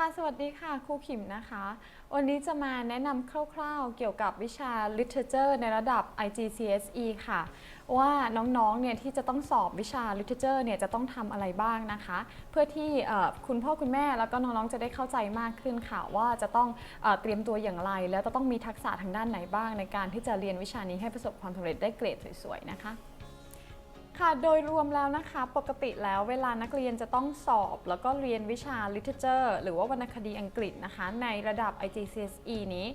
ค่ะ สวัสดีค่ะ ครูขิมนะคะ วันนี้จะมาแนะนำคร่าวๆ เกี่ยวกับวิชา Literature ในระดับ IGCSE ค่ะ ว่าน้องๆ เนี่ยที่จะต้องสอบวิชา Literature เนี่ยจะต้องทำอะไรบ้างนะคะ เพื่อที่คุณพ่อคุณแม่แล้วก็น้องๆ จะได้เข้าใจมากขึ้นค่ะ ว่าจะต้องเอเตรียมตัวอย่างไร แล้วจะต้องมีทักษะทางด้านไหนบ้าง ในการที่จะเรียนวิชานี้ให้ประสบความสำเร็จได้เกรดสวยๆ นะคะ ค่ะ โดยรวมแล้วนะคะ ปกติแล้วเวลานักเรียนจะต้องสอบ แล้วก็เรียนวิชา literature หรือว่าวรรณคดีอังกฤษนะคะ ในระดับ IGCSE นี้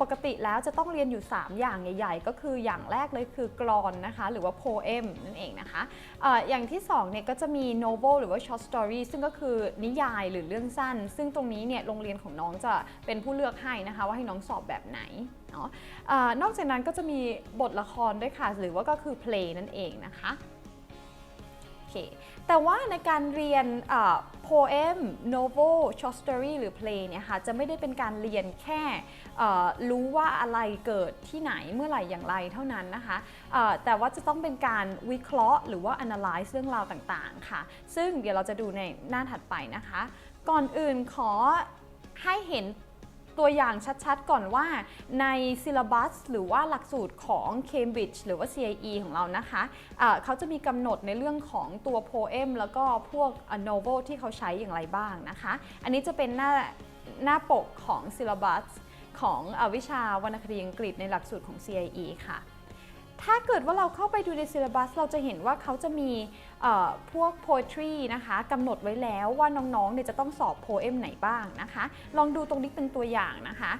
ปกติแล้วจะต้องเรียนอยู่ 3 อย่างใหญ่ ๆ ก็คืออย่างแรกเลยคือกรอนนะคะ หรือว่า poem นั่นเองนะคะอออย่างที่2เนี่ยก็จะมี novel หรือว่า short story ซึ่งก็คือนิยายหรือเรื่องสั้น ซึ่งตรงนี้เนี่ยโรงเรียนของน้องจะเป็นผู้เลือกให้นะคะ ว่าให้น้องสอบแบบไหน เนาะออนอกจากนั้นก็จะมีบทละครด้วยค่ะ หรือว่าก็คือเพลงนั่นเองนะคะโอเคแต่ว่าในการเรียนเอ่อ poem novel short story หรือเพลงเนี่ยค่ะจะไม่ได้เป็นการเรียนแค่รู้ว่าอะไรเกิดที่ไหนเมื่อไหร่อย่างไรเท่านั้นนะคะแต่ว่าจะต้องเป็นการวิเคราะห์หรือว่า analyze เรื่องราวต่างๆค่ะ ซึ่งเดี๋ยวเราจะดูในหน้าถัดไปนะคะ ก่อนอื่นขอให้เห็น ตัวอย่างชัดๆ ก่อนว่าในซิล a บัสหรือว่าหลักสูตรของ Cambridge หรือว่า CIE ของเรานะคะะเขาจะมีกำหนดในเรื่องของตัว poem แล้วก็พวก novel ที่เขาใช้อย่างไรบ้างนะคะ อันนี้จะเป็นหน้าหน้าปกของซิล a บัสของอวิชาวรรณคดีอังกฤษในหลักสูตรของ CIE ค่ะ ถ้าเกิดว่าเราเข้าไปดูในซิลบัสเราจะเห็นว่าเขาจะมีพวก poetry นะคะกำหนดไว้แล้วว่าน้องๆเนี่ยจะต้องสอบ poem ไหนบ้างนะคะ ลองดูตรงนี้เป็นตัวอย่างนะคะ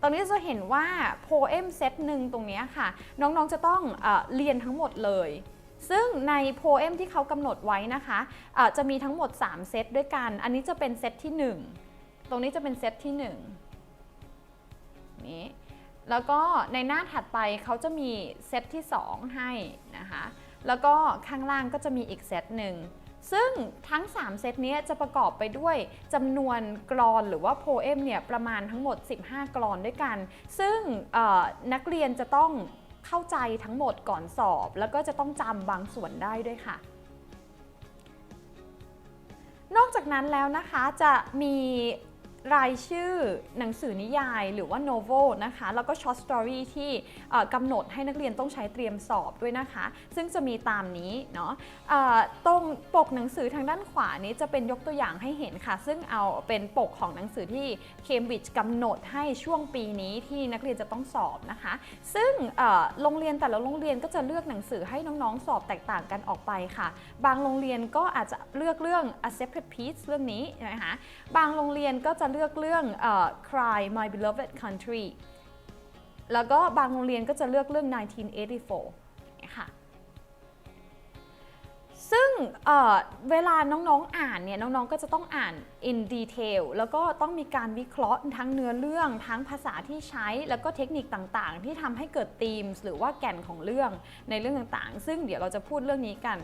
ตรงนี้จะเห็นว่า poem เซตหนึ่งตรงนี้ค่ะ น้องๆจะต้องเอเรียนทั้งหมดเลย ซึ่งใน poem ที่เขากำหนดไว้นะคะเอ่อจะมีทั้งหมด 3 เซตด้วยกัน อันนี้จะเป็นเซตที่ 1 ตรงนี้จะเป็นเซตที่ 1 นี้ แล้วก็ในหน้าถัดไปเขาจะมีเซตที่ 2 ให้นะคะ แล้วก็ข้างล่างก็จะมีอีกเซตหนึ่ง ซึ่งทั้ง 3 เซตนี้จะประกอบไปด้วยจำนวนกรอนหรือว่าโพเอมเนี่ยประมาณทั้งหมด 15 กรอนด้วยกัน ซึ่งนักเรียนจะต้องเข้าใจทั้งหมดก่อนสอบ แล้วก็จะต้องจำบางส่วนได้ด้วยค่ะนอกจากนั้นแล้วนะคะจะมี รายชื่อหนังสือนิยายหรือว่า novel นะคะ แล้วก็ short story ที่กำหนดให้นักเรียนต้องใช้เตรียมสอบด้วยนะคะ ซึ่งจะมีตามนี้เนาะตรงปกหนังสือทางด้านขวานี้จะเป็นยกตัวอย่างให้เห็นค่ะ ซึ่งเอาเป็นปกของหนังสือที่ Cambridge กำหนดให้ช่วงปีนี้ที่นักเรียนจะต้องสอบนะคะ ซึ่งโรงเรียนแต่ละโรงเรียนก็จะเลือกหนังสือให้น้องๆ สอบแตกต่างกันออกไปค่ะ บางโรงเรียนก็อาจจะเลือกเรื่อง a separate piece เรื่องนี้นะคะบางโรงเรียนก็จะเลือกเรื่องอ Cry My Beloved Country แล้วก็บางโรงเรียนก็จะเลือกเรื่อง 1984เนี่ยค่ะซึ่งเเวลาน้องๆอ่านเนี่ยน้องๆก็จะต้องอ่าน in detail แล้วก็ต้องมีการวิเคราะห์ทั้งเนื้อเรื่อง ทั้งภาษาที่ใช้แล้วก็เทคนิคต่างๆ ที่ทำให้เกิด themes หรือว่าแก่นของเรื่องในเรื่องต่างๆ ซึ่งเดี๋ยวเราจะพูดเรื่องนี้กัน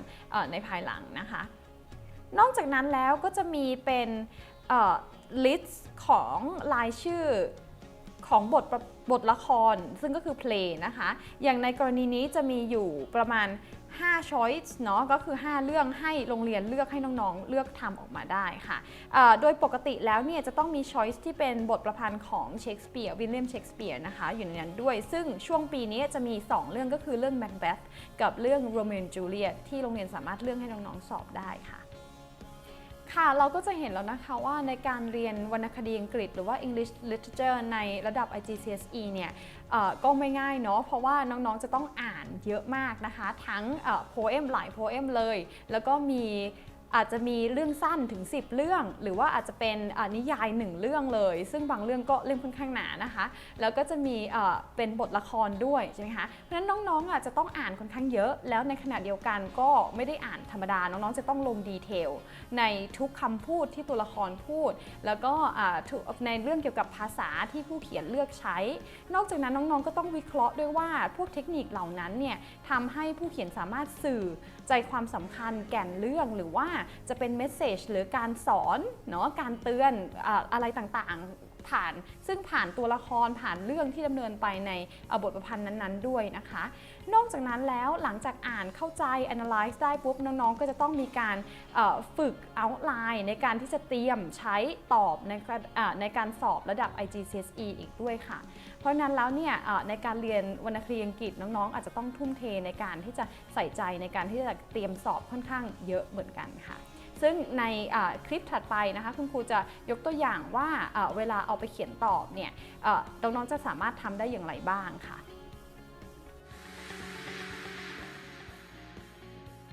ในภายหลังนะคะ นอกจากนั้นแล้วก็จะมีเป็น ลิสต์ของรายชื่อของบทบทละครซึ่งก็คือเพลงนะคะ อย่างในกรณีนี้จะมีอยู่ประมาณ 5 choice เนาะก็คือ 5 เรื่องให้โรงเรียนเลือกให้น้องๆ เลือกทำออกมาได้ค่ะ โดยปกติแล้วเนี่ยจะต้องมี choice ที่เป็นบทประพันธ์ของเชคสเปียร์วิลเลียมเชคสเปียร์นะคะ อยู่ในนั้นด้วย ซึ่งช่วงปีนี้จะมี 2 เรื่องก็คือเรื่อง Macbeth กับเรื่อง Romeo and Juliet ที่โรงเรียนสามารถเลือกให้น้องๆ สอบได้ค่ะ ค่ะเราก็จะเห็นแล้วนะคะว่าในการเรียนวรรณคดีอังกฤษ หรือว่า English Literature ในระดับ IGCSE เนี่ยก็ไม่ง่ายเนาะเพราะว่าน้องๆจะต้องอ่านเยอะมากนะคะ ทั้งโพเอมหลายโพเอมเลย แล้วก็มี อาจจะมีเรื่องสั้นถึง 10 เรื่อง หรือว่าอาจจะเป็นนิยาย1เรื่องเลย ซึ่งบางเรื่องก็เล่มค่อนข้างหนานะคะ แล้วก็จะมีเป็นบทละครด้วยใช่ไหมคะเพราะฉะนั้นน้องๆอะจะต้องอ่านค่อนข้างเยอะ แล้วในขณะเดียวกันก็ไม่ได้อ่านธรรมดาน้องๆจะต้องลงดีเทลในทุกคำพูดที่ตัวละครพูด แล้วก็ในเรื่องเกี่ยวกับภาษาที่ผู้เขียนเลือกใช้ นอกจากนั้นน้องๆก็ต้องวิเคราะห์ด้วยว่าพวกเทคนิคเหล่านั้นเนี่ยทำให้ผู้เขียนสามารถสื่อใจความสำคัญแก่นเรื่องหรือว่าจะเป็นเมสเซจหรือการสอนเนาะการเตือนอะไรต่างๆผ่าน ซึ่งผ่านตัวละครผ่านเรื่องที่ดำเนินไปในบทประพันธ์นั้นๆ ด้วยนะคะ นอกจากนั้นแล้วหลังจากอ่านเข้าใจ analyze ได้ปุ๊บน้องๆ ก็จะต้องมีการฝึก outline ในการที่จะเตรียมใช้ตอบในการอ่าในการสอบระดับ IGCSE อีกด้วยค่ะ เพราะนั้นแล้วเนี่ยในการเรียนวรรณคดีอังกฤษน้องๆ อาจจะต้องทุ่มเทในการที่จะใส่ใจในการที่จะเตรียมสอบค่อนข้างเยอะเหมือนกันค่ะ ซึ่งในคลิปถัดไปนะคะคุณครูจะยกตัวอย่างว่าเวลาเอาไปเขียนตอบเนี่ยเอ่อน้องๆจะสามารถทำได้อย่างไรบ้างค่ะ